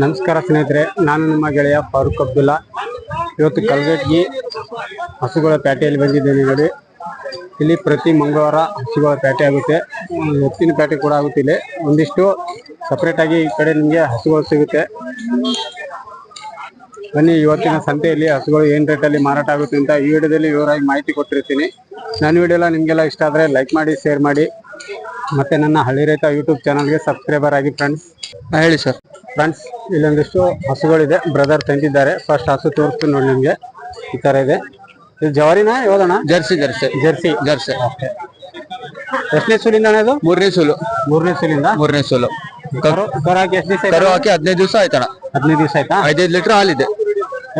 ನಮಸ್ಕಾರ ಸ್ನೇಹಿತರೆ, ನಾನು ನಿಮ್ಮ ಗೆಳೆಯ ಫಾರೂಕ್ ಅಬ್ದುಲ್ಲಾ. ಇವತ್ತು ಕಲ್ಗಟ್ಟಿ ಹಸುಗಳ ಪೇಟೆಯಲ್ಲಿ ಬಂದಿದ್ದೇನೆ ನೋಡಿ. ಇಲ್ಲಿ ಪ್ರತಿ ಮಂಗಳವಾರ ಹಸುಗಳ ಪೇಟೆ ಆಗುತ್ತೆ. ಎತ್ತಿನ ಪೇಟೆ ಕೂಡ ಆಗುತ್ತೆ ಇಲ್ಲಿ. ಒಂದಿಷ್ಟು ಸಪ್ರೇಟಾಗಿ ಈ ಕಡೆ ನಿಮಗೆ ಹಸುಗಳು ಸಿಗುತ್ತೆ. ಬನ್ನಿ, ಇವತ್ತಿನ ಸಂತೆಯಲ್ಲಿ ಹಸುಗಳು ಏನು ರೇಟಲ್ಲಿ ಮಾರಾಟ ಆಗುತ್ತೆ ಅಂತ ಈ ವಿಡಿಯೋದಲ್ಲಿ ವಿವರವಾಗಿ ಮಾಹಿತಿ ಕೊಟ್ಟಿರ್ತೀನಿ. ನನ್ನ ವಿಡಿಯೋ ಎಲ್ಲ ನಿಮಗೆಲ್ಲ ಇಷ್ಟ ಆದರೆ ಲೈಕ್ ಮಾಡಿ ಶೇರ್ ಮಾಡಿ. ಮತ್ತೆ ನನ್ನ ಹಳ್ಳಿ ರೈತ ಯೂಟ್ಯೂಬ್ ಚಾನಲ್ಗೆ ಸಬ್ಸ್ಕ್ರೈಬರ್ ಆಗಿ ಫ್ರೆಂಡ್ಸ್ ಹೇಳಿ ಸರ್ ಫ್ರೆಂಡ್ಸ್ ಇಲ್ಲೊಂದಿಷ್ಟು ಹಸುಗಳಿದೆ. ಬ್ರದರ್ ತಂದಿದ್ದಾರೆ. ಫಸ್ಟ್ ಹಸು ತೋರಿಸ್ತೀನಿ ನೋಡಿ ನಿಮಗೆ. ಈ ತರ ಇದೆ. ಇದು ಜವಾರಿನ ಯಾವ್ದಣ್ಣ? Jersey jersey. ಜರ್ಸಿ. ಜರ್ಸಿ. ಎಷ್ಟನೇ ಸೂಲಿಂದ ಅಣ್ಣ ಇದು? ಮೂರನೇ ಸೂಲು. ಮೂರನೇ ಸೂಲಿಂದ? ಮೂರನೇ ಸೂಲು. ಕರು ಕರು ಹಾಕಿ ಎಷ್ಟು ದಿವಸ ಕರು ಹಾಕಿ ಹದಿನೈದು ದಿವಸ ಆಯ್ತಣ್ಣ. ಹದಿನೈದು ದಿವಸ ಆಯ್ತಾ? ಐದೈದು ಲೀಟರ್ ಹಾಲಿದೆ.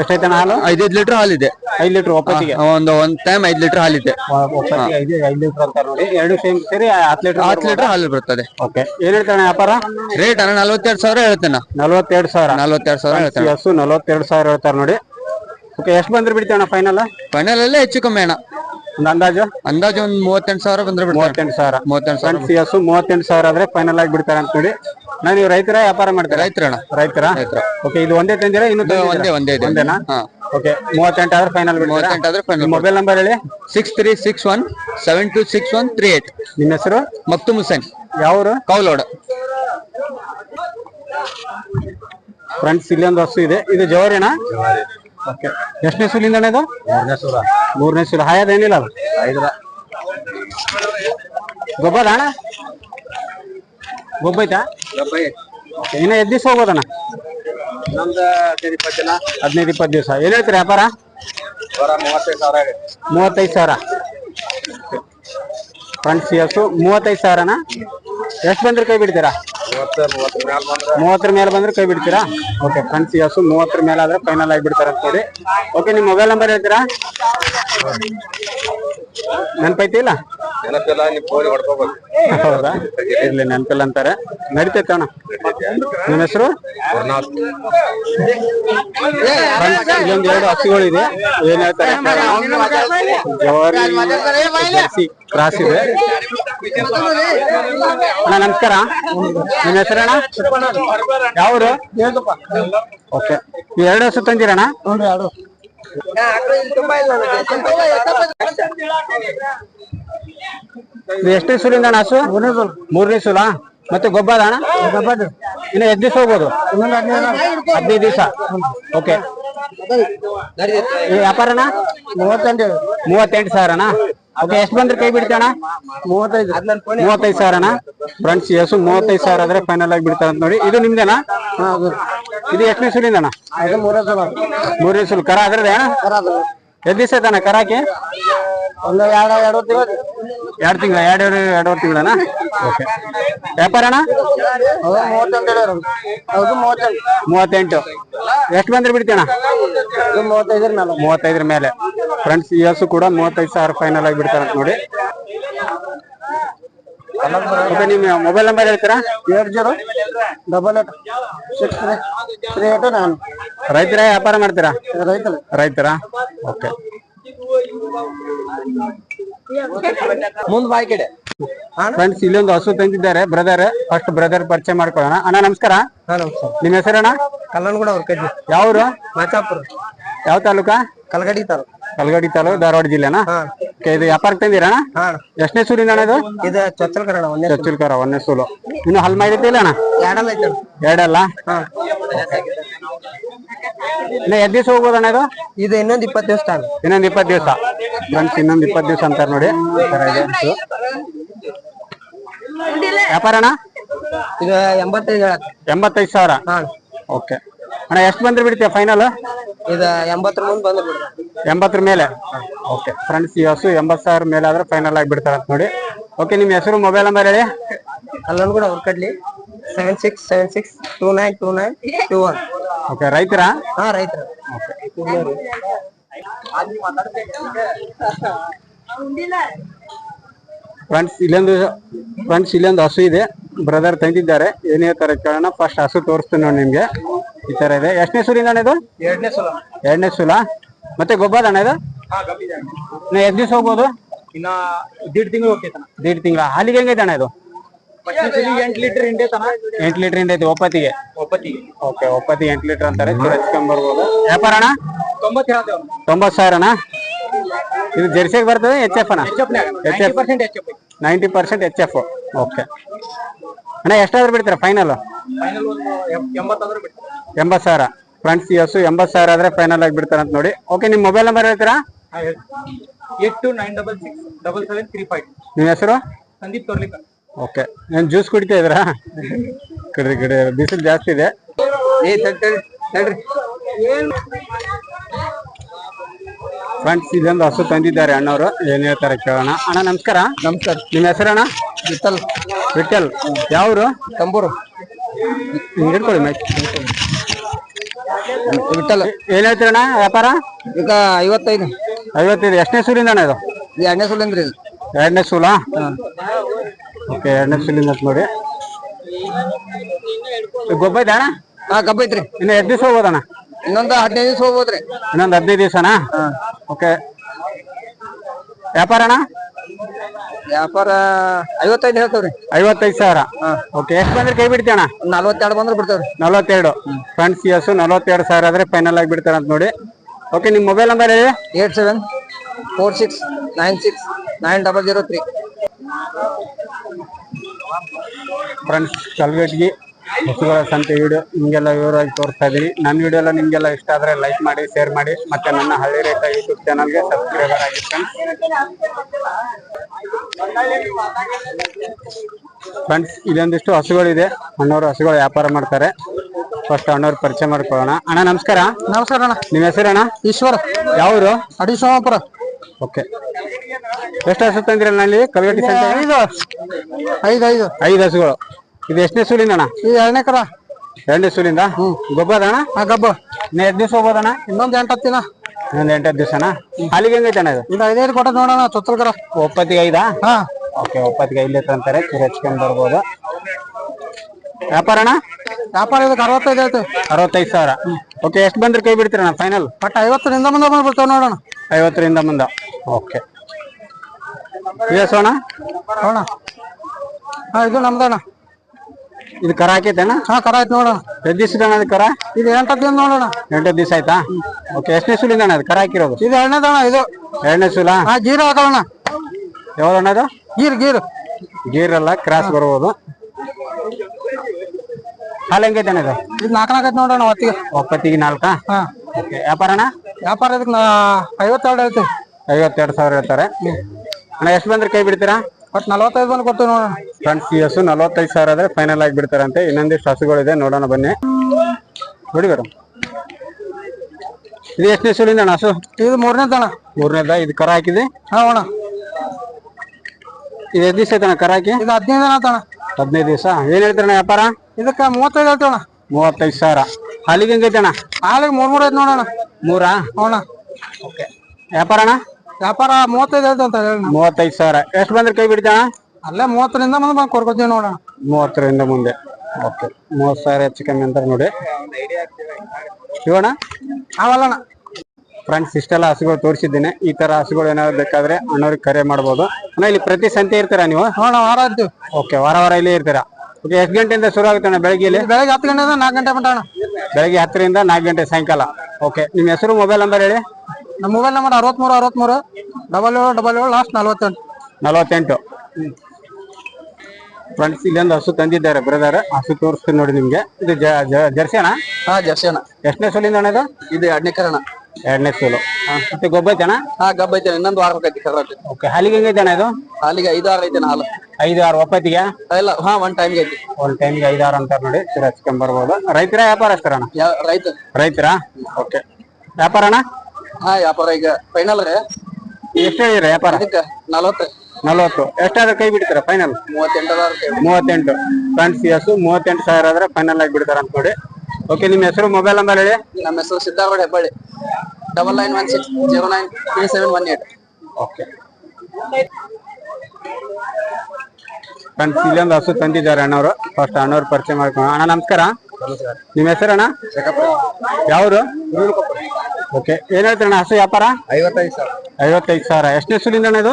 ಎಷ್ಟೈತಣ್ಣ ಹಾಲು? ಐದೈದು ಲೀಟರ್ ಹಾಲಿದೆ. ಐದು ಲೀಟರ್ ಒಪ್ಪತ್ತಿಗೆ? ಒಂದು ಒಂದ್ ಟೈಮ್ ಐದು ಲೀಟರ್ ಹಾಲಿದೆ. ಒಪ್ಪತ್ತಿಗೆ. ಐದು ಐದು ಲೀಟರ್ ಅಂತಾರೆ ನೋಡಿ. ಎರಡು ಸೇಮ್ ಸೇರಿ ಹತ್ತು ಲೀಟರ್ ಹತ್ತು ಲೀಟರ್ ಹಾಲು ಬರ್ತದೆ. ಓಕೆ. ಏನ್ ಹೇಳ್ತಾನೆ ವ್ಯಾಪಾರ? ರೇಟ್ ಅಣ್ಣ ನಲ್ವತ್ತೆರಡು ಸಾವಿರ ಹೇಳ್ತೇನೆ ನಲ್ವತ್ತೆರಡು ಸಾವಿರ. ನಲ್ವತ್ತೆರಡು ಸಾವಿರ ಹೇಳ್ತೇನೆ ಹಸು ನಲ್ವತ್ತೆರಡು ಸಾವಿರ ಹೇಳ್ತಾರೆ ನೋಡಿ. ಓಕೆ ಎಷ್ಟು ಬಂದ್ರೆ ಬಿಡ್ತೀವಣ್ಣ ಫೈನಲ್ ಫೈನಲ್ ಅಲ್ಲೇ ಹೆಚ್ಚು ಕಮ್ಮಿ ಅಣ್ಣ. ಒಂದು ಅಂದಾಜು? ಅಂದಾಜು ಒಂದ್ ಮೂವತ್ತೆಂಟು ಸಾವಿರ ಬಂದ್ರೆ ಮೂವತ್ತೆಂಟು ಸಾವಿರ. ಮೂವತ್ತೆಂಟು ಸಾವಿರ. ಸಿ ಎಸ್ ಮೂವತ್ತೆಂಟು ಸಾವಿರ ಆದ್ರೆ ಫೈನಲ್ ಆಗಿ ಬಿಡ್ತಾರೆ ಅಂತ ನೋಡಿ. ನಾನು ನೀವು ರೈತರ ವ್ಯಾಪಾರ ಮಾಡ್ತೀರ? ರೈತರ? ರೈತರ. ಓಕೆ ಇದು ಒಂದೇ ತಂದಿರಾ ಇನ್ನು ಒಂದೇ ಒಂದೇ ಇದೆ. ಒಂದೇನಾ? ಓಕೆ ಮೂವತ್ತೆಂಟು ಆದ್ರೆ ಫೈನಲ್ ಮೂವತ್ತೆಂಟು ಆದ್ರೆ ಫೈನಲ್ ಮೊಬೈಲ್ ನಂಬರ್ ಹೇಳಿ. Six three six one seven two six one three eight ನಿಮ್ಮ ಹೆಸರು? ಮತ್ತು ಮುಸೇನ್ ಯಾವರು? ಕೌಲೋಡ್. ಫ್ರೆಂಡ್ಸ್ ಇಲ್ಲಿ ಒಂದು ಹಸು ಇದೆ. ಇದು ಜವರಿನಾ? ಓಕೆ ಎಷ್ಟನೇ ಸುಲಿಂದ ಇದು? ಮೂರನೇ ಸುಲ ಮೂರನೇ ಸುಲ ಹಾಯದೇನಿಲ್ಲ ಅದು? ಐದರ. ಗೊಬ್ಬರ ಅಣ್ಣ? ಗೊಬ್ಬ. ಐತಾ Okay, ಇನ್ನ ಎದ್ದು ದಿವಸ ಹೋಗೋದಣ್ಣ? ಹದಿನೈದು ಇಪ್ಪತ್ತು ದಿವಸ. ಏನ್ ಹೇಳ್ತೀರಿ ವ್ಯಾಪಾರ? ಮೂವತ್ತೈದು ಸಾವಿರ ಫ್ರೆಂಡ್ಸ್ ಸಿಯರ್ಸು ಮೂವತ್ತೈದು ಸಾವಿರನ? ಎಷ್ಟು ಬಂದ್ರೆ ಕೈ ಬಿಡ್ತೀರಾ? ಮೂವತ್ತರ ಮೇಲೆ ಬಂದ್ರೆ. ಕೈ ಬಿಡ್ತೀರಾ? ಓಕೆ ಫ್ರೆಂಡ್ಸ್ ಸಿಯರ್ಸು ಹಸು ಮೂವತ್ತರ ಮೇಲೆ ಆದ್ರೆ ಫೈನಲ್ ಆಗಿ ಬಿಡ್ತಾರೆ ಅಂತ ಹೇಳಿ ಓಕೆ ನಿಮ್ಮ ಮೊಬೈಲ್ ನಂಬರ್ ಹೇಳ್ತೀರಾ? ನೆನಪೈತಿ ಇಲ್ಲ? ಹೌದಾ? ಇರ್ಲಿ ನೆನಪಿಲ್ಲ ಅಂತಾರೆ. ನಡಿತೈತೆ ಅಣ್ಣ. ನಿಮ್ಮ ಹೆಸರು? ಇಲ್ಲೊಂದ್ ಎರಡು ಹಸುಗಳಿದೆ ಏನ್ ಹೇಳ್ತಾರೆ? ಜವಾರಿ ಜರ್ಸಿ ಕ್ರಾಸ್ ಇದೆ. ಅಣ್ಣ ನಮಸ್ಕಾರ. ನಿಮ್ಮ ಹೆಸರಣ್ಣ ಯಾವ್ರು? ಓಕೆ. ಎರಡು ಹಸು ತಂದಿರಣ್ಣ? ಎಷ್ಟನೇ ಸೂಲಿಂದ ಅಣ್ಣ ಹಸು? ಮೂರನೇ ಸೂಲ. ಮತ್ತೆ ಗೊಬ್ಬರ ಅಣ್ಣ? ಇನ್ನು ಎಷ್ಟು ದಿವಸ ಹೋಗ್ಬೋದು? ಹದಿನೈದು ದಿವಸ? ಓಕೆ. ವ್ಯಾಪಾರನ? ಮೂವತ್ತೆಂಟು ಮೂವತ್ತೆಂಟು ಸಾವಿರನಾ ಓಕೆ ಎಷ್ಟು ಬಂದ್ರೆ ಕೈ ಬಿಡ್ತಾನ ಮೂವತ್ತೈದು. ಮೂವತ್ತೈದು ಸಾವಿರನ? ಫ್ರೆಂಡ್ಸ್ ಎಸ್ ಮೂವತ್ತೈದು ಸಾವಿರ ಆದ್ರೆ ಫೈನಲ್ ಆಗಿ ಬಿಡ್ತಾರ ಅಂತ ನೋಡಿ. ಇದು ನಿಮ್ದೇನಾ? ಇದು ಎಷ್ಟನೇ ಸಲ. ಮೂರನೇ ಸುಲ್ ಕರ ಆದ್ರೆ ಕರ ದಿವಸ ಆಯ್ತಣ್ಣ ಕರಾಕಿ? ಒಂದು ಎರಡು ಎರಡು ತಿಂಗಳು? ಎರಡು ತಿಂಗಳ ಎರಡು ಎರಡು ಎರಡೂವರೆ ತಿಂಗಳಣ್ಣ ಓಕೆ ವ್ಯಾಪಾರ ಅಣ್ಣ? ಮೂವತ್ತೆಂಟು ಎಷ್ಟು ಬಂದ್ರೆ ಬಿಡ್ತೀಯಣ್ಣ? ಮೂವತ್ತೈದರ ಮೇಲೆ. ಮೂವತ್ತೈದರ ಮೇಲೆ. ಫ್ರೆಂಡ್ಸ್ ಈ ಹಸು ಕೂಡ ಮೂವತ್ತೈದು ಸಾವಿರ ಫೈನಲ್ ಆಗಿ ಬಿಡ್ತಾರೆ ನೋಡಿ. ಅಲ್ಲ ನಿಮ್ಮ ಮೊಬೈಲ್ ನಂಬರ್ ಹೇಳ್ತೀರಾ? Eight zero double eight six three three eight ನಾನು. ರೈತರ ವ್ಯಾಪಾರ ಮಾಡ್ತೀರಾ? ರೈತರ. ರೈತರಾ? ಓಕೆ ಮುಂದ್ ಬಾಯ್ ಕಡೆ. ಫ್ರೆಂಡ್ಸ್ ಇಲ್ಲೊಂದು ಹಸು ತಂದಿದ್ದಾರೆ. ಬ್ರದರ್ ಫಸ್ಟ್ ಬ್ರದರ್ ಪರಿಚಯ ಮಾಡ್ಕೊಳ್ಳೋಣ. ಅಣ್ಣ ನಮಸ್ಕಾರ. ನಿಮ್ ಹೆಸರಣ್ಣ ಕಲ್ಲನಗೂಡ ಅವ್ರ ಕಜ್ಜಿ. ಯಾವ್ರು ಮಾಚಾಪುರ. ಯಾವ ತಾಲೂಕಾ? ಕಲ್ಗಡಿ ತಾಲೂಕು. ಕಲ್ಗಡಿ ತಾಲೂಕು ಧಾರವಾಡ ಜಿಲ್ಲೆನಾ? ಇದು ವ್ಯಾಪಾರ ತಂದಿರಣ ಹಾ. ಎಷ್ಟನೇ ಸೂಲಿಂದ ಅಣ್ಣ ಇದು? ಇದು ಚೊಚ್ಚಲ್ ಕನ್ನಡ ಒಂದೇ ಒಂದನೇ ಸೂಲು. ಇನ್ನು ಹಲ್ ಅಣ್ಣ? ಎರಡಲ್ಲ ಎರಡಲ್ಲ? ಹಾ. ಇನ್ನು ಎದ್ದು ದಿವಸ ಹೋಗ್ಬೋದು ಅಣ್ಣ ಇದು? ಇದು ಇನ್ನೊಂದ್ ಇಪ್ಪತ್ತು ದಿವಸ ಇನ್ನೊಂದು ಇಪ್ಪತ್ತು ದಿವಸ. ಫ್ರೆಂಡ್ಸ್ ಇನ್ನೊಂದು ಇಪ್ಪತ್ತು ದಿವಸ ಅಂತಾರೆ ನೋಡಿ. ಈ ತರ ಇದೆ. ಹಸು. ವ್ಯಾಪಾರ ಅಣ್ಣ ಇದು ಎಂಬತ್ತೈದು ಎಂಬತ್ತೈದು ಸಾವಿರ? ಹಾ. ಓಕೆ. ಅಣ್ಣ ಎಷ್ಟು ಬಂದ್ರೆ ಬಿಡ್ತೀಯ ಫೈನಲ್ ಇದು ಎಂಬತ್ತರ ಮುಂದೆ ಬಂದು ಬಿಡು ಎಂಬತ್ತರ ಮೇಲೆ? ಓಕೆ. ಫ್ರೆಂಡ್ಸ್ ಈ ಹಸು ಎಂಬತ್ತು ಸಾವಿರ ಮೇಲೆ ಆದ್ರೆ ಫೈನಲ್ ಆಗಿ ಬಿಡ್ತಾರೆ ಅಂತ ನೋಡಿ. ಓಕೆ ನಿಮ್ಮ ಹೆಸರು ಮೊಬೈಲ್ ನಂಬರ್ ಹೇಳಿ. ಕೂಡ ಅವ್ರು ಕಡ್ಲಿ seven six seven six two nine two nine two one okay ರೈತರ? ಹಾ ರೈತರು. ಫ್ರೆಂಡ್ಸ್ ಇಲ್ಲೊಂದು ಫ್ರೆಂಡ್ಸ್ ಇಲ್ಲೊಂದು ಹಸು ಇದೆ. ಬ್ರದರ್ ತಂದಿದ್ದಾರೆ. ಏನೇ ಹೇಳ್ತಾರೆ ಕೇಳೋಣ ಫಸ್ಟ್ ಹಸು ತೋರಿಸ್ತೀನಿ ನೋಡಿ ನಿಮ್ಗೆ. ಈ ತರ ಇದೆ. ಎಷ್ಟನೇ ಸೂಲಿಂದ ಅಣ್ಣ ಇದು? ಎರಡನೇ ಸುಲ. ಎರಡನೇ ಸುಲ. ಮತ್ತೆ ಗೊಬ್ಬರ ಅಣ್ಣ ಇದು? ಎಷ್ಟು ದಿವಸ ಹೋಗ್ಬೋದು? ಇನ್ನ ದೀಡ್ ತಿಂಗಳು ಹೋಗ್ತೈತೆ ದೀಡ್ ತಿಂಗಳ. ಹಾಲಿಗೆ ಹೆಂಗೈತೆ ಅಣ್ಣ ಇದು? ಎಂಟು ಲೀಟರ್ ಹಿಂಡೆ ತನ ಎಂಟು ಲೀಟರ್ ಹಿಂಡಿ ಐತಿ ಒಪ್ಪತ್ತಿಗೆ. ಒಪ್ಪತ್ತಿಗೆ. ಓಕೆ ಒಪ್ಪತ್ತಿಗೆ ಎಂಟು ಲೀಟರ್ ಅಂತಾರೆ. ಹಚ್ಕೊಂಡ್ ಬರ್ಬೋದು. ವ್ಯಾಪಾರ ಅಣ್ಣ? ತೊಂಬತ್ತು ತೊಂಬತ್ತು ಸಾವಿರ ಅಣ್ಣ? ಇದು ಜೆರ್ಸಿಗೆ ಬರ್ತದೆ ಎಚ್ ಎಫ್ ಅಣ್ಣ? H F ninety percent H F okay. ಅಣ್ಣ ಎಷ್ಟಾದ್ರೂ ಬಿಡ್ತೀರಾ ಫೈನಲ್ ಎಂಬತ್ತು ಸಾವಿರ. ಫ್ರೆಂಡ್ಸ್ ಹಸು ಎಂಬತ್ತು ಸಾವಿರ ಆದ್ರೆ ಫೈನಲ್ ಆಗಿ ಬಿಡ್ತಾರೆ ಅಂತ ನೋಡಿ. ಓಕೆ ನಿಮ್ಮ ಮೊಬೈಲ್ ನಂಬರ್ ಹೇಳ್ತೀರಾ? Eight two nine double six double seven three five ನಿಮ್ಮ ಹೆಸರು? ಸಂದೀಪ್ ತೋರ್ಲಿಕ್ಕ ಓಕೆ. ನಾನು ಜ್ಯೂಸ್ ಕುಡಿತಾ ಇದ್ರಾ ಕಡೆ ಕಡೆ. ಬಿಸಿಲು ಜಾಸ್ತಿ ಇದೆ. ಏ ತಡ್ರಿ. ತಡ್ರಿ ಫ್ರೆಂಡ್ಸ್ ಇದೊಂದು ಹಸು ತಂದಿದ್ದಾರೆ ಅಣ್ಣವರು. ಏನ್ ಹೇಳ್ತಾರೆ ಕೇಳೋಣ. ಅಣ್ಣ ನಮಸ್ಕಾರ. ನಮಸ್ಕಾರ. ನಿಮ್ಮ ಹೆಸರಣ್ಣ? ವಿಠಲ್ ವಿಠಲ್ ಯಾವ್ರು? ತಂಬೂರು. ಹಿಡ್ಕೊಳ್ಳಿ ಮೈಕ್ ವಿಠಲ್ ಏನ್ ಹೇಳ್ತೀರಣ್ಣ ವ್ಯಾಪಾರ? ಈಗ ಐವತ್ತೈದು. ಐವತ್ತೈದು. ಎಷ್ಟನೇ ಸೂರಿಂದ ಅಣ್ಣ ಇದು? ಎರಡನೇ ಸೂಲಿಂದ್ರಿ ಎರಡನೇ ಸೂಲಾ? ಓಕೆ ಎರಡನೇ ಸೂಲಿಂದ ಅಂತ ನೋಡಿ. ಇದು ಗೊಬ್ಬ ಇದೆ ಅಣ್ಣ? ಹಾ ಕಬ್ಬ ಐತ್ರಿ. ಇನ್ನು ಎಷ್ಟು ದಿವಸ ಹೋಗೋದಣ್ಣ? ಇನ್ನೊಂದು ಹದಿನೈದು ದಿವಸ ಹೋಗ್ಬೋದ್ರಿ. ಇನ್ನೊಂದು ಹದಿನೈದು ದಿವಸನ? ಓಕೆ. ವ್ಯಾಪಾರ ಅಣ್ಣ? ವ್ಯಾಪಾರ ಐವತ್ತೈದು ಹೇಳ್ತೇವ್ರಿ. ಐವತ್ತೈದು ಸಾವಿರ. ಓಕೆ ಎಷ್ಟು ಬಂದ್ರೆ ಕೈ ಬಿಡ್ತೀಯ ಅಣ್ಣ? ನಲ್ವತ್ತೆರಡು ಬಂದ್ರೆ ಬಿಡ್ತೇವ್ರಿ. ನಲ್ವತ್ತೆರಡು. ಫ್ರೆಂಡ್ಸ್ ಯಸ್ಸು ನಲ್ವತ್ತೆರಡು ನಲವತ್ತೆರಡು ಸಾವಿರ ಆದ್ರೆ ಫೈನಲ್ ಆಗಿ ಬಿಡ್ತಾರೆ ಅಂತ ನೋಡಿ. ಓಕೆ ನಿಮ್ಮ ಮೊಬೈಲ್ ನಂಬರ್ ಹೇಳಿ. Eight seven four six nine six nine double zero three. Friends ಕಲ್ಗಟ್ಟಿಗೆ ಹಸುಗಳ ಸಂತೆ ವಿಡಿಯೋ ನಿಮಗೆಲ್ಲ ವಿವರವಾಗಿ ತೋರಿಸ್ತಾ ಇದೀನಿ. ನನ್ನ ವಿಡಿಯೋ ಎಲ್ಲ ನಿಮಗೆಲ್ಲ ಇಷ್ಟ ಆದರೆ ಲೈಕ್ ಮಾಡಿ ಶೇರ್ ಮಾಡಿ. ಮತ್ತೆ ನನ್ನ ಹಳ್ಳಿ ರೈತ ಯೂಟ್ಯೂಬ್ ಚಾನಲ್ಗೆ ಸಬ್ಸ್ಕ್ರೈಬರ್ ಆಗಿ ಫ್ರೆಂಡ್ಸ್ ಇದೊಂದಿಷ್ಟು ಹಸುಗಳಿದೆ. ಅಣ್ಣವರು ಹಸುಗಳು ವ್ಯಾಪಾರ ಮಾಡ್ತಾರೆ. ಫಸ್ಟ್ ಅಣ್ಣವ್ರ ಪರಿಚಯ ಮಾಡ್ಕೊಳ್ಳೋಣ. ಅಣ್ಣ ನಮಸ್ಕಾರ. ನಮಸ್ಕಾರ ಅಣ್ಣ. ನಿಮ್ಮ ಹೆಸರಣ್ಣ ಈಶ್ವರ. ಯಾವರು? ಅಡಿ ಸೋಮಾಪುರ. ಓಕೆ ಎಷ್ಟು ಹಸು ತಂದಿರಲ್ಲ ಅಲ್ಲಿ? ಕಲ್ಗಟ್ಟಿ ಸಂತೆ ಐದು ಐದು. ಐದು ಹಸುಗಳು. ಇದು ಎಷ್ಟನೇ ಸೂಲಿಂದ ಅಣ್ಣ? ಈ ಎರಡನೇ ಕರ. ಎರಡನೇ ಸೂಲಿಂದ? ಗೊಬ್ಬರ ಅಣ್ಣ? ಆ ಗಬ್ಬ ಇನ್ನು ಎರಡು ದಿವಸ ಹೋಗೋದಣ್ಣ? ಇನ್ನೊಂದು ಎಂಟು ಹತ್ತಿನ ಇನ್ನೊಂದು ಎಂಟು ದಿವಸನ? ಅಲ್ಲಿಗೆ ಹೆಂಗೈತೆ ಅಣ್ಣ ಇದು? ಇದು ಐದೈದು ಕೊಟ್ಟ ನೋಡೋಣ ಚೊತ್ತಲ್ ಕರ. ಒಪ್ಪತ್ತಿಗೆ ಐದಾ? ಹಾ. ಓಕೆ ಒಪ್ಪತ್ತಿಗೆ ಐದು ಲೀಟರ್ ಅಂತಾರೆ ಚೂರು ಹಚ್ಕೊಂಡ್ ಬರ್ಬೋದು. ವ್ಯಾಪಾರ ಅಣ್ಣ? ವ್ಯಾಪಾರ ಇದಕ್ಕೆ ಅರವತ್ತೈದು ಐತೆ ಅರವತ್ತೈದು ಸಾವಿರ. ಓಕೆ ಎಷ್ಟು ಬಂದ್ರೆ ಕೈ ಬಿಡ್ತೀರಣ್ಣ ಫೈನಲ್ ಬಟ್ ಐವತ್ತರಿಂದ ಮುಂದೆ ಬಂದು ಬಿಡ್ತೇವೆ ನೋಡೋಣ. ಐವತ್ತರಿಂದ ಮುಂದೆ. ಓಕೆ. ಅಣ್ಣ? ಅಣ್ಣ. ಹಾಂ ಇದು ನಮ್ದಣ್ಣ. ಇದು ಕರ ಹಾಕೈತೆ ಅಣ್ಣ ಹಾ ಕರ ಆಯ್ತು ನೋಡೋ ಎಷ್ಟು ದಿವಸ ಅಣ್ಣ ಅದು ಕರ? ಇದು ಎಂಟತ್ತಿಂದ ನೋಡೋಣ. ಎಂಟತ್ತು ದಿವಸ ಆಯ್ತಾ? ಓಕೆ ಎಷ್ಟನೇ ಸೂಲಿಂದ ಅಣ್ಣ ಅದು ಕರ ಹಾಕಿರೋದು? ಇದು ಎರಡನೇದಣ್ಣ ಇದು. ಎರಡನೇ ಸೂಲ? ಹಾ ಜೀರೋ ಹಾಕೋಣ. ಯಾವ್ದಣ್ಣ ಅದು? ಗೀರ್ ಗೀರ್ ಗೀರ್ ಅಲ್ಲ ಕ್ರಾಸ್ ಬರ್ಬೋದು. ಹಾಲು ಹೆಂಗೈತೆ ಅಣ್ಣ ಇದು ಇದು ನಾಲ್ಕು ನಾಲ್ಕೈದು ನೋಡೋಣ ಒತ್ತಿಗೆ. ಒಪ್ಪತ್ತಿಗೆ ನಾಲ್ಕ? ಹಾ. ಓಕೆ ವ್ಯಾಪಾರ ಅಣ್ಣ? ವ್ಯಾಪಾರ ಇದಕ್ಕೆ ನಾ ಐವತ್ತೆರಡು ಐತೆ ಐವತ್ತೆರಡು ಸಾವಿರ ಹೇಳ್ತಾರೆ. ಅಣ್ಣ ಎಷ್ಟು ಬಂದ್ರೆ ಕೈ ಬಿಡ್ತೀರಾ? ಬಟ್ ನಲವತ್ತೈದು ಬಂದು ಕೊಡ್ತೀವಿ ನೋಡೋಣ. ಫ್ರಂಟ್ ಪಿ ಎಸ್ ನಲವತ್ತೈದು ಸಾವಿರ ಆದ್ರೆ ಫೈನಲ್ ಆಗಿ ಬಿಡ್ತಾರಂತೆ. ಇನ್ನೊಂದಿಷ್ಟು ಹಸುಗಳಿದೆ ನೋಡೋಣ ಬನ್ನಿ. ನೋಡಿ ಮೇಡಮ್ ಇದು ಎಷ್ಟನೇ ಸೂಲಿಂದ ಅಣ್ಣ ಹಸು? ಇದು ಮೂರನೇ ಮೂರನೇದಣ್ಣ ಮೂರನೇದ? ಇದು ಕರ ಹಾಕಿದೆ? ಹಾ ಅಣ್ಣ. ಇದು ಎಷ್ಟು ದಿವಸ ಐತಣ್ಣ ಕರ ಹಾಕಿ? ಇದು ಹದಿನೈದು ಜನ ತಾಣ ಹದಿನೈದು ದಿವಸ. ಏನ್ ಹೇಳ್ತಾರಣ್ಣ ವ್ಯಾಪಾರ? ಇದಕ್ಕೆ ಮೂವತ್ತೈದು ಹೇಳ್ತೀವಣ್ಣ ಮೂವತ್ತೈದು ಸಾವಿರ. ಹಾಲಿಗೆ ಹೆಂಗೈತೆ ಅಣ್ಣ? ಹಾಲಿಗೆ ಮೂರ್ ಮೂರ್ ಐತೆ ನೋಡೋಣ. ಮೂರಾ? ಅಣ್ಣ. ವ್ಯಾಪಾರ ಅಣ್ಣ? ವ್ಯಾಪಾರ ಮೂವತ್ತೈದು ಹೇಳ್ತೀವಿ ಅಂತ ಹೇಳಿ. ಮೂವತ್ತೈದು ಸಾವಿರ. ಎಷ್ಟು ಬಂದ್ರೆ ಕೈ ಬಿಡ್ತಾಣ ಅಲ್ಲೇ ಮೂವತ್ತರಿಂದ ಮುಂದೆ ಬಂದು ಕೊಡ್ಕೊತೀವಿ ನೋಡೋಣ. ಮೂವತ್ತರಿಂದ ಮುಂದೆ. ಓಕೆ. ಮೂವತ್ತು ಸಾವಿರ ಹೆಚ್ಚು ಕಮ್ಮಿ ಅಂತಾರೆ ನೋಡಿ. ಶಿವಣ್ಣ? ಅವಲ್ಲಣ್ಣ ಫ್ರೆಂಡ್ಸ್ ಇಷ್ಟೆಲ್ಲ ಹಸುಗಳು ತೋರಿಸಿದ್ದೇನೆ. ಈ ತರ ಹಸುಗಳು ಏನಾದ್ರು ಬೇಕಾದ್ರೆ ಅಣ್ಣವ್ರಿಗೆ ಕರೆ ಮಾಡ್ಬೋದು. ಅಣ್ಣ ಇಲ್ಲಿ ಪ್ರತಿ ಸಂತೆ ಇರ್ತೀರಾ ನೀವು? ನೋಡೋಣ ವಾರ ಇರ್ತೀವಿ. ಓಕೆ ವಾರ ವಾರ ಇಲ್ಲೇ ಇರ್ತೀರಾ? ಓಕೆ ಎಷ್ಟು ಗಂಟೆಯಿಂದ ಶುರು ಆಗುತ್ತೆ ಅಣ್ಣ ಬೆಳಗ್ಗೆ ಇಲ್ಲಿ? ಬೆಳಗ್ಗೆ ಹತ್ತು ಗಂಟೆಯಿಂದ ನಾಲ್ಕು ಗಂಟೆ ಮಟ್ಟ ಅಣ್ಣ. ಬೆಳಗ್ಗೆ ಹತ್ತರಿಂದ ನಾಲ್ಕು ಗಂಟೆ ಸಾಯಂಕಾಲ. ಓಕೆ ನಿಮ್ಮ ಹೆಸರು ಮೊಬೈಲ್ ನಂಬರ್ ಹೇಳಿ? ನಮ್ಮ ಮೊಬೈಲ್ ನಂಬರ್ ಅರವತ್ಮೂರು ಅರವತ್ಮೂರು ಡಬಲ್ ಏಳು ಡಬಲ್ ಏಳು ಲಾಸ್ಟ್ ನಲ್ವತ್ತೆಂಟು. ನಲವತ್ತೆಂಟು. ಫ್ರೆಂಡ್ಸ್ ಇಲ್ಲೊಂದು ಹಸು ತಂದಿದ್ದಾರೆ ಬ್ರದರ್ ಹಸು ತೋರಿಸ್ತೀನಿ ನೋಡಿ ನಿಮ್ಗೆ. ಇದು ಜ- ಜ- ಜರ್ಸಿ ಅಣ್ಣ ಹಾ ಜರ್ಸಿ ಅಣ್ಣ ಎಷ್ಟನೇ ಸೋಲಿಂದ ಅಣ್ಣ ಇದು? ಇದು ಎರಡನೇ ಕರಣ. ಎರಡನೇ ಸೋಲು. ಮತ್ತೆ ಗೊಬ್ಬ ಐತೆ ಅಣ್ಣ ಹಾ ಗಬ್ಬ ಐತೆ. ಇನ್ನೊಂದು ವಾರ ಬೇಕೈತಿ ಕರ ಓಕೆ ಹಾಲಿಗೆ ಹೆಂಗೈತೆ ಅಣ್ಣ ಇದು? ಹಾಲಿಗೆ ಐದು ಆರು ಐತೆ ಹಾಲು. ಐದು ಆರು ಒಪ್ಪತ್ತಿಗೆ? ಇಲ್ಲ ಹಾ ಒನ್ ಟೈಮ್ಗೆ ಐತಿ. ಒಂದ್ ಟೈಮ್ಗೆ ಐದು ಆರು ಅಂತಾರೆ ನೋಡಿ ಸರಿ ಹಚ್ಕೊಂಡ್ ಬರ್ಬೋದು. ರೈತರ ವ್ಯಾಪಾರ ಅಣ್ಣ ಯಾವ ರೈತ. ರೈತರ? ಓಕೆ ವ್ಯಾಪಾರ ಅಣ್ಣ? ಹಾ ವ್ಯಾಪಾರ ಈಗ ಫೈನಲ್ ರೀ. ಎಷ್ಟು ಹೇಳಿರಿ ವ್ಯಾಪಾರ? ಇದಕ್ಕೆ ನಲವತ್ತು. ನಲವತ್ತು. ಎಷ್ಟಾದ್ರೆ ಕೈ ಬಿಡ್ತಾರ ಫೈನಲ್ ಮೂವತ್ತೆಂಟು ಅದಾವ ರೀ ಮೂವತ್ತೆಂಟು. ಫ್ರೆಂಡ್ಸ್ ಈ ಮೂವತ್ತೆಂಟು ಸಾವಿರ ಆದ್ರೆ ಫೈನಲ್ ಆಗಿ ಬಿಡ್ತಾರ ಅಂತ ನೋಡಿ ಓಕೆ ನಿಮ್ಮ ಹೆಸರು ಮೊಬೈಲ್ ನಂಬರ್ ಹೇಳಿ. ನಮ್ಮ ಹೆಸರು Siddargowda Hebballi. Double nine one six zero nine three seven one eight okay friends ಇಲ್ಲೊಂದು ಹಸು ತಂದಿದ್ದಾರೆ ಅಣ್ಣವರು. ಫಸ್ಟ್ ಅಣ್ಣವ್ರು ಪರಿಚಯ ಮಾಡ್ಕೊಂಡು. ಅಣ್ಣ ನಮಸ್ಕಾರ. ನಿಮ್ಮ ಅಣ್ಣ? ಯಾವ್ರು? ಓಕೆ ಏನ್ ಹೇಳ್ತೀರಣ್ಣ ಹಸು ವ್ಯಾಪಾರ? ಐವತ್ತೈದು ಸಾವಿರ. ಐವತ್ತೈದು ಸಾವಿರ. ಎಷ್ಟನೇ ಸುಲಿಂದ ಅಣ್ಣ ಇದು?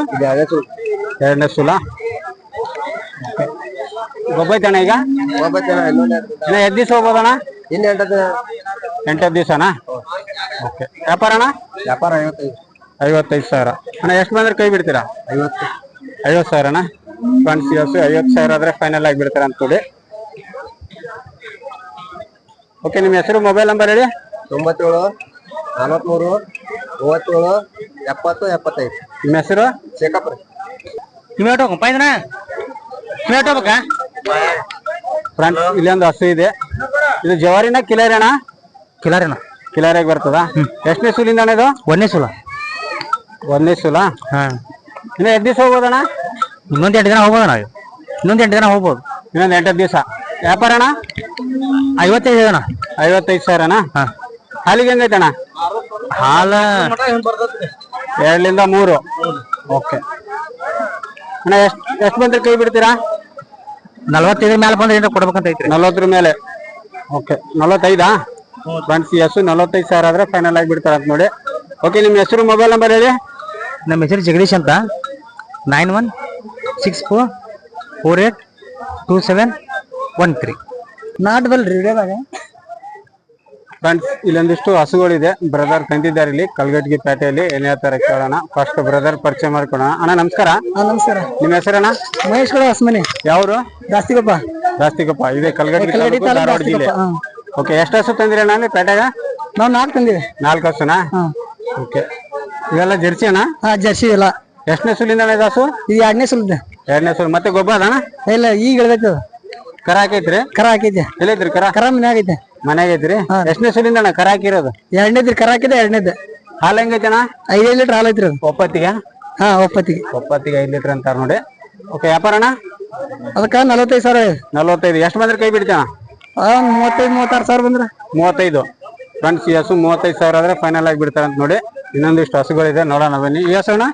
ಎರಡನೇ ಸುಲ. ಗೊಬ್ಬ ಐತಣ್ಣ ಈಗ. ಇನ್ನ ಎದ್ ದಿವಸ ಹೋಗ್ಬೋದಣ್ಣ ಇನ್ನು ಎಂಟು ಎಂಟತ್ತು ದಿವಸನಾ? ಓಕೆ ವ್ಯಾಪಾರ ಅಣ್ಣ? ವ್ಯಾಪಾರ ಐವತ್ತೈದು. ಐವತ್ತೈದು ಸಾವಿರ. ಅಣ್ಣ ಎಷ್ಟು ಬಂದ್ರೆ ಕೈ ಬಿಡ್ತೀರಾ? ಐವತ್ತು. ಐವತ್ತು ಸಾವಿರನಾ ಫ್ರೆಂಡ್ಸ್ ಎಸ್ ಐವತ್ತು ಸಾವಿರ ಆದ್ರೆ ಫೈನಲ್ ಆಗಿ ಬಿಡ್ತಾರೆ ಅಂದ್ಕೊಡಿ ಓಕೆ ನಿಮ್ಮ ಹೆಸರು ಮೊಬೈಲ್ ನಂಬರ್ ಹೇಳಿ? ತೊಂಬತ್ತೇಳು ನಲವತ್ಮೂರು ಮೂವತ್ತೇಳು ಎಪ್ಪತ್ತು ಎಪ್ಪತ್ತೈದು. ನಿಮ್ಮ ಹೆಸರು? ಶೇಖಾಪುರ ಟೊಮೆಟೊ ಪೈದನ ಟೊಮೆಟೊ ಬೇಕಾ ಫ್ರೆಂಡ್ಸ್ ಇಲ್ಲೊಂದು ಹಸು ಇದೆ. ಇದು ಜವಾರಿನ ಕಿಲಾರಿನ? ಅಣ್ಣ ಕಿಲಾರಿನ. ಕಿಲಾರಿಯಾಗಿ ಬರ್ತದ? ಎಷ್ಟನೇ ಸುಲಿಂದ ಅಣ್ಣ ಇದು? ಒಂದೇ ಸುಲ. ಒಂದನೇ ಸೂಲ? ಹಾ. ಇನ್ನ ಎದ್ದಿಸ ದಿವಸ ಹೋಗ್ಬೋದಣ್ಣ ಇನ್ನೊಂದ್ ಎಂಟು ದಿನ ಹೋಗ್ಬೋದು ನಾವು. ಇನ್ನೊಂದು ಎಂಟು ದಿನ ಹೋಗ್ಬೋದು. ಇನ್ನೊಂದು ಎಂಟು ದಿವಸ. ವ್ಯಾಪಾರ ಅಣ್ಣ ಐವತ್ತೈದು ಅಣ್ಣ ಐವತ್ತೈದು ಸಾವಿರ ಅಣ್ಣ ಹಾಂ. ಹಾಲಿಗೆ ಹೆಂಗೈತೆ ಅಣ್ಣ ಹಾಲ ಎರಡರಿಂದ ಮೂರು. ಓಕೆ. ಅಣ್ಣ ಎಷ್ಟು ಎಷ್ಟು ಬಂದ್ರೆ ಕೈ ಬಿಡ್ತೀರಾ? ನಲ್ವತ್ತೈದು ಮೇಲೆ ಬಂದ್ರೆ ಏನಾರ ಕೊಡ್ಬೇಕಂತ ಐತ್ರಿ. ನಲ್ವತ್ತರ ಮೇಲೆ. ಓಕೆ. ನಲ್ವತ್ತೈದಾ? ಫ್ರೆಂಡ್ಸ್ ಹೆಸರು ನಲವತ್ತೈದು ಸಾವಿರ ಆದ್ರೆ ಫೈನಲ್ ಆಗಿ ಬಿಡ್ತಾರೆ ಅಂತ ನೋಡಿ. ಓಕೆ ನಿಮ್ಮ ಹೆಸರು ಮೊಬೈಲ್ ನಂಬರ್ ಹೇಳಿ? ನಮ್ಮ ಹೆಸರು ಜಗದೀಶ್ ಅಂತ. Nine one six four four eight two seven one three ನಾಟದಲ್ರಿ ವಿಡಿಯೋದಾಗ ಫ್ರೆಂಡ್ಸ್ ಇಲ್ಲೊಂದಿಷ್ಟು ಹಸುಗಳಿದೆ. ಬ್ರದರ್ ತಂದಿದ್ದಾರೆ ಇಲ್ಲಿ ಕಲ್ಗಟ್ಗಿ ಪೇಟೆಯಲ್ಲಿ. ಏನೇ ತರ ಕೇಳೋಣ. ಫಸ್ಟ್ ಬ್ರದರ್ ಪರಿಚಯ ಮಾಡ್ಕೊಳ್ಳೋಣ ಅಣ್ಣ ನಮಸ್ಕಾರ. ನಮಸ್ಕಾರ. ನಿಮ್ಮ ಹೆಸರಣ್ಣ? ಮಹೇಶ್ ಗೌಡ ಹಸ್ಮನಿ. ಯಾವ್ರು? ದಾಸ್ತಿಗಪ್ಪ. ದಾಸ್ತಿಗಪ್ಪ. ಇದೆ ತಾಲೂಕು, ತಾಲೂಕು ಧಾರವಾಡ ಜಿಲ್ಲೆ. ಓಕೆ ಎಷ್ಟು ಹಸು ತಂದಿರಿ ಅಣ್ಣ ಅಲ್ಲಿ ಪೇಟೆಗ? ನಾವು ನಾಲ್ಕು ತಂದಿದೆ ನಾಲ್ಕು ಹಸುನಾ? ಓಕೆ ಇವೆಲ್ಲ ಜರ್ಸಿ ಅಣ್ಣ ಹಾ ಜರ್ಸಿ ಇಲ್ಲ ಎಷ್ಟನೇ ಸುಲಿಂದ ಅಣ್ಣ ಇದು ಹಸು? ಇದು ಎರಡನೇ ಸುಲಿದ. ಎರಡನೇ ಸುಲ್ ಮತ್ತೆ ಗೊಬ್ಬರ ಅದಣ್ಣ? ಇಲ್ಲ ಈಗ ಇಳ್ದೈತಿ ಅದು. ಕರ ಹಾಕೈತ್ರಿ? ಕರ ಹಾಕಿದ್ದೆ. ಎಲ್ಲೈತ್ರಿ ಕರ? ಕರ ಮನೆ ಆಗೈತೆ ಮನೆಗೆ ಐತ್ರಿ? ಎಷ್ಟನೇ ಸುಲಿಂದ ಅಣ್ಣ ಕರ ಹಾಕಿರೋದು? ಎರಡನೇದ್ರಿ ಕರ ಹಾಕಿದೆ ಎರಡನೇದ ಹಾಲು ಹೆಂಗೈತೆ ಅಣ್ಣ ಐದೈದು ಲೀಟರ್ ಹಾಲು ಐತ್ರಿ ಅದು. ಒಪ್ಪತ್ತಿಗೆ? ಹಾ ಒಪ್ಪತ್ತಿಗೆ. ಒಪ್ಪತ್ತಿಗೆ ಐದು ಲೀಟರ್ ಅಂತಾರ ನೋಡಿ. ಓಕೆ ವ್ಯಾಪಾರ ಅಣ್ಣ? ಅದಕ್ಕ ನಲವತ್ತೈದು ಸಾವಿರ ನಲವತ್ತೈದು. ಎಷ್ಟು ಬಂದ್ರೆ ಕೈ ಬಿಡ್ತಾನ ಆ ಮೂವತ್ತೈದು ಮೂವತ್ತಾರು ಸಾವಿರ ಬಂದ್ರ. ಮೂವತ್ತೈದು. ಫ್ರೆಂಡ್ಸ್ ಈ ಹಸು ಮೂವತ್ತೈದು ಸಾವಿರ ಆದ್ರೆ ಫೈನಲ್ ಆಗಿ ಬಿಡ್ತಾರೆ ಅಂತ ನೋಡಿ. ಇನ್ನೊಂದಿಷ್ಟು ಹಸುಗಳಿದೆ ನೋಡೋಣ ಬನ್ನಿ. ಈ ಹಸು ಅಣ್ಣ?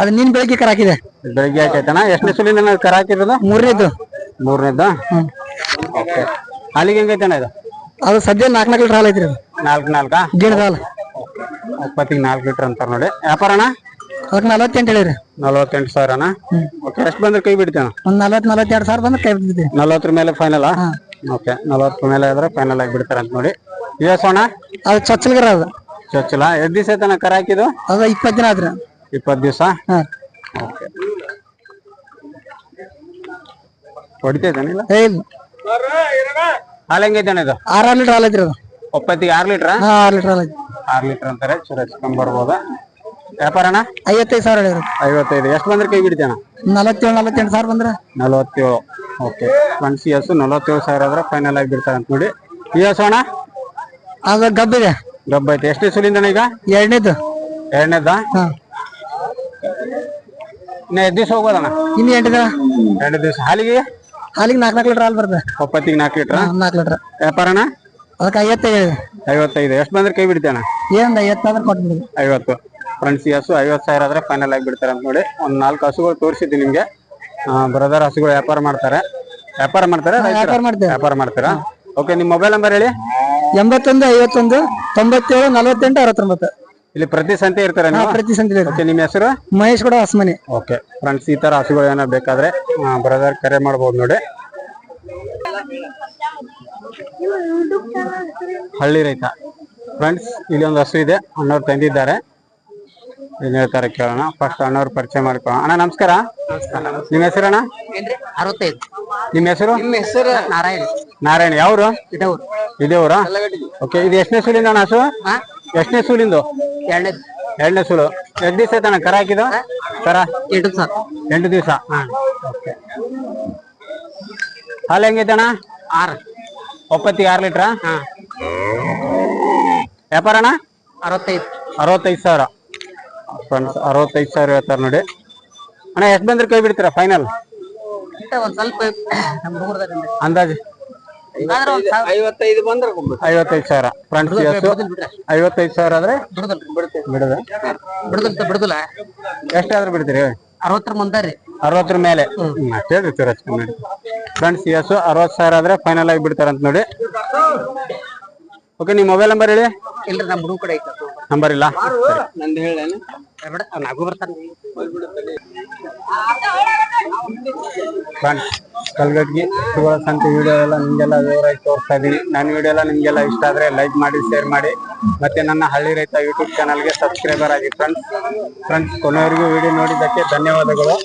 ಅದು ನೀನ್ ಬೆಳಿಗ್ಗೆ ಕರ ಹಾಕಿದೆ. ಬೆಳಿಗ್ಗೆ ಹಾಕೈತಣ್ಣ ಎಷ್ಟನೇ ಸುಲಿಂದ ನಿನ್ನ ಕರ ಹಾಕಿರೋದು? ಮೂರನೇದು ಮೂರನೇದ ಓಕೆ. ಅಲ್ಲಿಗೆ ಹೆಂಗೈತಣ್ಣ ಇದು? ಅದು ಸದ್ಯ ನಾಲ್ಕು ನಾಲ್ಕು ಲೀಟರ್ ಹಾಲು ಐತ್ರಿ ಅದು ನಾಲ್ಕು ನಾಲ್ಕಾ? ಗಿಡದ ಹಾಲು. ಇಪ್ಪತ್ತಿಗೆ ನಾಲ್ಕು ಲೀಟರ್ ಅಂತಾರೆ ನೋಡಿ. ವ್ಯಾಪಾರ ಅಣ್ಣ? ಅದಕ್ಕೆ ನಲವತ್ತೆಂಟು ಹೇಳಿರಿ. ನಲವತ್ತೆಂಟು ಸಾವಿರನ ಓಕೆ ಎಷ್ಟು ಬಂದ್ರೆ ಕೈ ಬಿಡ್ತೇನೆ ಒಂದ್ ನಲವತ್ ನಲವತ್ತೆರಡು ಸಾವಿರ ಬಂದ್ರೆ ಕೈ ಬಿಡ್ತೀವಿ. ನಲವತ್ತರ ಮೇಲೆ ಫೈನಲ್ ಓಕೆ ನಲವತ್ತರ ಮೇಲೆ ಆದ್ರೆ ಫೈನಲ್ ಆಗಿ ಬಿಡ್ತಾರೆ ಅಂತ ನೋಡಿ. ಇವತ್ತು ಅಣ್ಣ ಅದು ಚೊಚ್ಚಲ್ಗರ ಅದು. ಚೊಚ್ಚಲ. ಎಷ್ಟು ದಿವಸ ಆಯ್ತಾನ ಕರ ಹಾಕಿದ್ದು? ಅದು ಇಪ್ಪತ್ತು ದಿನ ಆದ್ರ ಇಪ್ಪತ್ತು ದಿವಸ? ಹಾ. ಓಕೆ. ಹೊಡಿತೈತಾನಿಲ್ಲ ಏ ಇಲ್ಲ. ಹಾಲು ಹೆಂಗೈತಣ್ಣ ಇದು? ಆರಾರು ಲೀಟರ್ ಹಾಲು ಐತ್ರಿ ಅದು. ಒಪ್ಪತ್ತಿಗೆ ಆರು ಲೀಟ್ರ? ಹಾ ಆರು ಲೀಟರ್ ಹಾಲು ಐತಿ ಆರು ಲೀಟರ್ ಅಂತಾರೆ. ಚೂರ ಹಚ್ಕೊಂಡ್ ಬರ್ಬೋದ? ವ್ಯಾಪಾರ ಅಣ್ಣ? ಐವತ್ತೈದು ಸಾವಿರ ಹೇಳಿರಿ ಐವತ್ತೈದು. ಎಷ್ಟು ಬಂದ್ರೆ ಕೈ ಬಿಡ್ತಾನ ನಲವತ್ತೇಳು ನಲವತ್ತೆಂಟು ಸಾವಿರ ಬಂದ್ರೆ. ನಲವತ್ತೇಳು. ಓಕೆ. ಫ್ರೆಂಡ್ಸ್ ಹಸು ನಲವತ್ತೇಳು ಸಾವಿರ ಆದ್ರೆ ಫೈನಲ್ ಆಗಿ ಬಿಡ್ತಾರೆ ಅಂತ ನೋಡಿ. ಈ ಹಸು ಅಣ್ಣ? ಅದು ಗಬ್ಬಿದೆ ಗಬ್ಬ ಐತೆ ಎಷ್ಟು ಸುಲಿಂದನ ಈಗ? ಎರಡನೇದು. ಎರಡನೇದ? ಹಾ. ಇನ್ನ ದಿವಸ ಹೋಗೋದಣ್ಣ? ಇನ್ನು ಎಂಟು ದಿನ. ಎರಡು ದಿವಸ. ಹಾಲಿಗೆ? ಹಾಲಿಗೆ ನಾಲ್ಕು ನಾಲ್ಕು ಲೀಟರ್ ಹಾಲು ಬರ್ತದೆ. ಒಪ್ಪತ್ತಿಗೆ ನಾಲ್ಕು ಲೀಟ್ರ? ನಾಲ್ಕು ಲೀಟರ್. ವ್ಯಾಪಾರ ಅಣ್ಣ? ಅದಕ್ಕೆ ಐವತ್ತೈದು ಹೇಳಿದೆ. ಐವತ್ತೈದು. ಎಷ್ಟು ಬಂದ್ರೆ ಕೈ ಬಿಡ್ತೇಣ ಏನೊಂದು ಐವತ್ತಾದ್ರೆ ಕೊಟ್ಟು ಐವತ್ತು. ಫ್ರೆಂಡ್ಸ್ ಈ ಹಸು ಐವತ್ತು ಸಾವಿರ ಆದ್ರೆ ಫೈನಲ್ ಆಗಿ ಬಿಡ್ತಾರೆ ಅಂತ ನೋಡಿ. ಒಂದು ನಾಲ್ಕು ಹಸುಗಳು ತೋರಿಸಿದ್ದೆ ನಿಮಗೆ. ಬ್ರದರ್ ಹಸುಗಳು ವ್ಯಾಪಾರ ಮಾಡ್ತಾರೆ. ವ್ಯಾಪಾರ ಮಾಡ್ತಾರೆ ವ್ಯಾಪಾರ ಮಾಡ್ತಾರೆ ವ್ಯಾಪಾರ ಮಾಡ್ತೀರಾ? ಓಕೆ ನಿಮ್ಮ ಮೊಬೈಲ್ ನಂಬರ್ ಹೇಳಿ? ಎಂಬತ್ತೊಂದು ಐವತ್ತೊಂದು ತೊಂಬತ್ತೇಳು ನಲವತ್ತೆಂಟು ಅರವತ್ತೊಂಬತ್ತು. ಇಲ್ಲಿ ಪ್ರತಿ ಸಂತೆ ಇರ್ತಾರೆ ಹಾ, ಪ್ರತಿ ಸಂತೆ ನಿಮ್ಮ ಹೆಸರು? ಮಹೇಶ್ ಕೂಡ ಹೊಸಮನಿ. ಓಕೆ ಫ್ರೆಂಡ್ಸ್ ಈ ತರ ಹಸುಗಳು ಏನೋ ಬೇಕಾದ್ರೆ ಬ್ರದರ್ ಕರೆ ಮಾಡ್ಬೋದು ನೋಡಿ. ಹಳ್ಳಿ ರೈತ. ಫ್ರೆಂಡ್ಸ್ ಇಲ್ಲಿ ಒಂದು ಹಸು ಇದೆ. ಅಣ್ಣವ್ರು ತಂದಿದ್ದಾರೆ. ಏನ್ ಹೇಳ್ತಾರೆ ಕೇಳೋಣ. ಫಸ್ಟ್ ಅಣ್ಣವ್ರ ಪರಿಚಯ ಮಾಡ್ಕೊಳ್ಳೋಣ. ಅಣ್ಣ ನಮಸ್ಕಾರ. ನಿಮ್ಮ ಹೆಸರಣ್ಣ? ಅರವತ್ತೈದು. ನಿಮ್ಮ ಹೆಸರು? ನಿಮ್ಮ ಹೆಸರು? ನಾರಾಯಣ. ನಾರಾಯಣ ಯಾವ್ರು? ಇದೇವ್ರು? ಇದೇವ್ರಾ ಓಕೆ ಇದು ಎಷ್ಟನೇ ಸೂಲಿಂದ ಅಣ್ಣ ಹಸು? ಎಷ್ಟನೇ ಸೂಲಿಂದು? ಎರಡನೇ. ಸೂಲು. ಎಷ್ಟು ದಿವಸ ಆಯ್ತಣ್ಣ ಕರ ಹಾಕಿದ್ದು? ಕರ? ಎಂಟು ದಿವಸ. ಎಂಟು ದಿವಸ. ಓಕೆ ಹಾಲು ಹೆಂಗೈತೆ ಅಣ್ಣ? ಆರು. ಒಪ್ಪತ್ತಿಗೆ ಆರು ಲೀಟ್ರ? ವ್ಯಾಪಾರ ಅಣ್ಣ? ಅರವತ್ತೈದು. ಅರವತ್ತೈದು ಸಾವಿರ. ಫ್ರೆಂಡ್ಸ್ ಅರವತ್ತೈದು ಸಾವಿರ ಹೇಳ್ತಾರೆ ನೋಡಿ. ಅಣ್ಣ ಎಷ್ಟು ಬಂದ್ರೆ ಕೈ ಬಿಡ್ತೀರಾ ಫೈನಲ್ ಒಂದ್ ಸ್ವಲ್ಪ. ಅಂದಾಜು? ಐವತ್ತೈದು ಬಂದ್ರೆ ಐವತ್ತೈದು ಸಾವಿರ. ಫ್ರೆಂಡ್ಸ್ ಐವತ್ತೈದು ಸಾವಿರ ಆದ್ರೆ ಬಿಡದ. ಬಿಡುದಲ್ ಬಿಡುದಿಲ್ಲ. ಎಷ್ಟಾದ್ರೂ ಬಿಡ್ತೀರಿ ಅರವತ್ತರ ಮುಂದೆ ರೀ ಅರವತ್ತರ ಮೇಲೆ. ಅಷ್ಟೇ ಫ್ರೆಂಡ್ಸ್ ಎಸ್ ಅರವತ್ತು ಸಾವಿರ ಆದ್ರೆ ಫೈನಲ್ ಆಗಿ ಬಿಡ್ತಾರ ಅಂತ ನೋಡಿ. ಓಕೆ ನಿಮ್ಮ ಮೊಬೈಲ್ ನಂಬರ್ ಹೇಳಿ. ಇಲ್ರಿ ನಮ್ಮ ಹುಡುಗ ಕಡೆ ಐತೆ. ನಂಬರ್ ಇಲ್ಲ. ನಂದು ಹೇಳ. ನಾಗು ಬರ್ತಾನೆ. ಫ್ರೆಂಡ್ಸ್ ಕಲ್ಗಟ್ಟಿ ಸುಗಳ ಸಂತೆ ವಿಡಿಯೋ ಎಲ್ಲ ನಿಮ್ಗೆಲ್ಲ ವಿವರವಾಗಿ ತೋರಿಸ್ತಾ ಇದೀನಿ. ನನ್ನ ವಿಡಿಯೋ ಎಲ್ಲ ನಿಮ್ಗೆಲ್ಲ ಇಷ್ಟ ಆದ್ರೆ ಲೈಕ್ ಮಾಡಿ ಶೇರ್ ಮಾಡಿ. ಮತ್ತೆ ನನ್ನ ಹಳ್ಳಿ ರೈತ ಯೂಟ್ಯೂಬ್ ಚಾನಲ್ಗೆ ಸಬ್ಸ್ಕ್ರೈಬರ್ ಆಗಿ ಫ್ರೆಂಡ್ಸ್ ಫ್ರೆಂಡ್ಸ್ ಕೊನೆಯವರೆಗೂ ವಿಡಿಯೋ ನೋಡಿದ್ದಕ್ಕೆ ಧನ್ಯವಾದಗಳು.